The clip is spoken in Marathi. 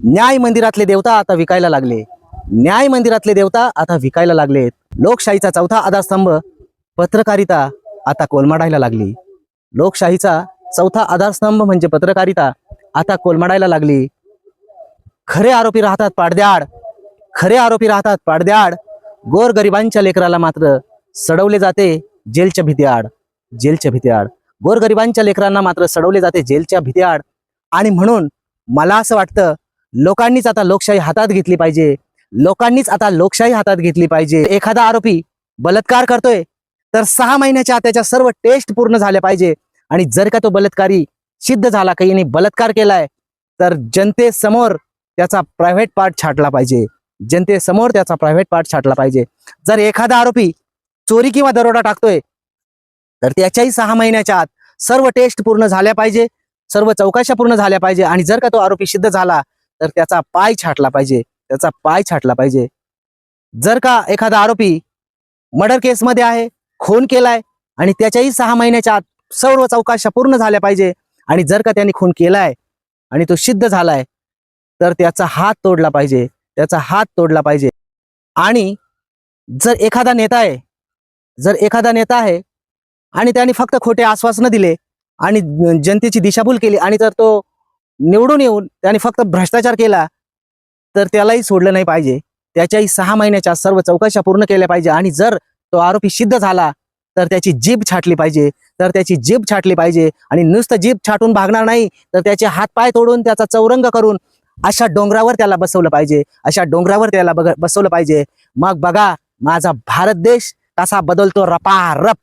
न्याय मंदिरातले देवता आता विकायला लागले. न्याय मंदिरातले देवता आता विकायला लागलेत लोकशाहीचा चौथा आधारस्तंभ पत्रकारिता आता कोलमाडायला लागली. लोकशाहीचा चौथा आधारस्तंभ म्हणजे पत्रकारिता आता कोलमाडायला लागली. खरे आरोपी राहतात पाडद्याआड. खरे आरोपी राहतात पाडद्याआड. गोरगरिबांच्या लेकराला मात्र सडवले जाते जेलच्या भीतीआड. जेलच्या भीतीआड. गोरगरिबांच्या लेकरांना मात्र सडवले जाते जेलच्या भीतीआड. आणि म्हणून मला असं वाटतं लोकांनीच आता लोकशाही हातात घेतली पाहिजे. लोकांनीच आता लोकशाही हातात घेतली पाहिजे. एखादा आरोपी बलात्कार करतोय तर सहा महिन्याच्या आत त्याच्या सर्व टेस्ट पूर्ण झाल्या पाहिजे. आणि जर का तो बलात्कारी सिद्ध झाला काही यांनी बलात्कार केलाय तर जनतेसमोर त्याचा प्रायव्हेट पार्ट छाटला पाहिजे. जनतेसमोर त्याचा प्रायव्हेट पार्ट छाटला पाहिजे. जर एखादा आरोपी चोरी किंवा दरोडा टाकतोय तर त्याच्याही सहा महिन्याच्या आत सर्व टेस्ट पूर्ण झाल्या पाहिजे सर्व चौकशा पूर्ण झाल्या पाहिजे. आणि जर का तो आरोपी सिद्ध झाला तर त्याचा पाय छाटला पाहिजे. त्याचा पाय छाटला पाहिजे. जर का एखादा आरोपी मर्डर केसमध्ये आहे खून केलाय आणि त्याच्याही सहा महिन्याच्या आत सर्व चौकाशा पूर्ण झाल्या पाहिजे आणि जर का त्यांनी खून केलाय आणि तो सिद्ध झालाय तर त्याचा हात तोडला पाहिजे. त्याचा हात तोडला पाहिजे. आणि जर एखादा नेता आहे जर एखादा नेता आहे आणि त्याने फक्त खोटे आश्वासनं दिले आणि जनतेची दिशाभूल केली आणि जर तो निवडून येऊन त्याने फक्त भ्रष्टाचार केला तर त्यालाही सोडलं नाही पाहिजे. त्याच्याही सहा महिन्याच्या सर्व चौकशा पूर्ण केल्या पाहिजे आणि जर तो आरोपी सिद्ध झाला तर त्याची जीभ छाटली पाहिजे. तर त्याची जीभ छाटली पाहिजे आणि नुसतं जीभ छाटून भागणार नाही तर त्याचे हातपाय तोडून त्याचा चौरंग करून अशा डोंगरावर त्याला बसवलं पाहिजे. अशा डोंगरावर त्याला बसवलं पाहिजे. मग बघा माझा भारत देश कसा बदलतो रपारप.